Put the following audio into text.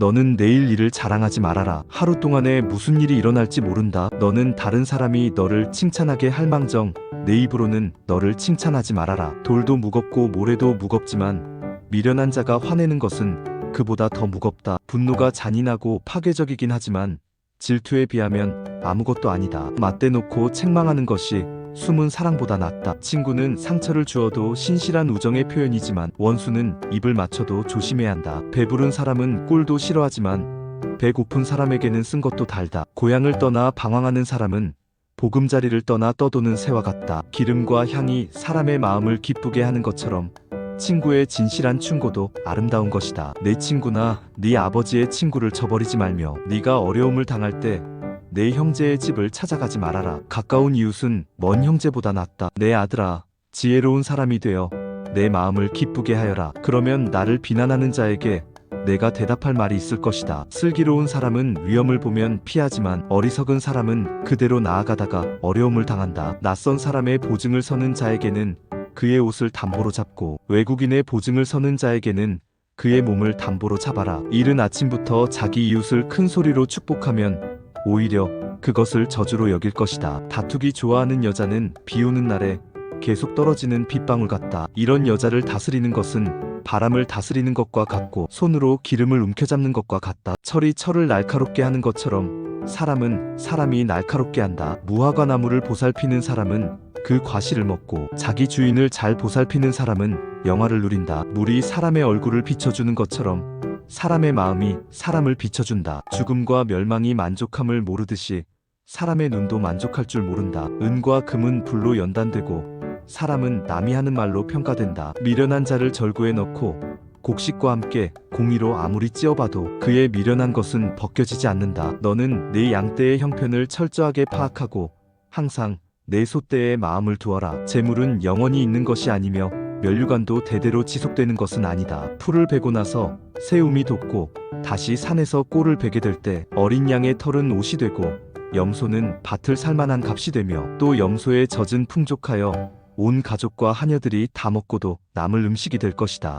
너는 내일 일을 자랑하지 말아라. 하루 동안에 무슨 일이 일어날지 모른다. 너는 다른 사람이 너를 칭찬하게 할 망정 내 입으로는 너를 칭찬하지 말아라. 돌도 무겁고 모래도 무겁지만 미련한 자가 화내는 것은 그보다 더 무겁다. 분노가 잔인하고 파괴적이긴 하지만 질투에 비하면 아무것도 아니다. 맞대놓고 책망하는 것이 숨은 사랑보다 낫다. 친구는 상처를 주어도 신실한 우정의 표현이지만 원수는 입을 맞춰도 조심해야 한다. 배부른 사람은 꿀도 싫어하지만 배고픈 사람에게는 쓴 것도 달다. 고향을 떠나 방황하는 사람은 보금자리를 떠나 떠도는 새와 같다. 기름과 향이 사람의 마음을 기쁘게 하는 것처럼 친구의 진실한 충고도 아름다운 것이다. 내 친구나 네 아버지의 친구를 저버리지 말며 네가 어려움을 당할 때 내 형제의 집을 찾아가지 말아라. 가까운 이웃은 먼 형제보다 낫다. 내 아들아, 지혜로운 사람이 되어 내 마음을 기쁘게 하여라. 그러면 나를 비난하는 자에게 내가 대답할 말이 있을 것이다. 슬기로운 사람은 위험을 보면 피하지만 어리석은 사람은 그대로 나아가다가 어려움을 당한다. 낯선 사람의 보증을 서는 자에게는 그의 옷을 담보로 잡고 외국인의 보증을 서는 자에게는 그의 몸을 담보로 잡아라. 이른 아침부터 자기 이웃을 큰 소리로 축복하면 오히려 그것을 저주로 여길 것이다. 다투기 좋아하는 여자는 비 오는 날에 계속 떨어지는 빗방울 같다. 이런 여자를 다스리는 것은 바람을 다스리는 것과 같고 손으로 기름을 움켜잡는 것과 같다. 철이 철을 날카롭게 하는 것처럼 사람은 사람이 날카롭게 한다. 무화과 나무를 보살피는 사람은 그 과실을 먹고 자기 주인을 잘 보살피는 사람은 영화를 누린다. 물이 사람의 얼굴을 비춰주는 것처럼 사람의 마음이 사람을 비춰준다. 죽음과 멸망이 만족함을 모르듯이 사람의 눈도 만족할 줄 모른다. 은과 금은 불로 연단되고 사람은 남이 하는 말로 평가된다. 미련한 자를 절구에 넣고 곡식과 함께 공의로 아무리 찧어봐도 그의 미련한 것은 벗겨지지 않는다. 너는 내 양떼의 형편을 철저하게 파악하고 항상 내 소떼의 마음을 두어라. 재물은 영원히 있는 것이 아니며 면류관도 대대로 지속되는 것은 아니다. 풀을 베고 나서 새움이 돋고 다시 산에서 꼴을 베게 될 때 어린 양의 털은 옷이 되고 염소는 밭을 살만한 값이 되며 또 염소의 젖은 풍족하여 온 가족과 하녀들이 다 먹고도 남을 음식이 될 것이다.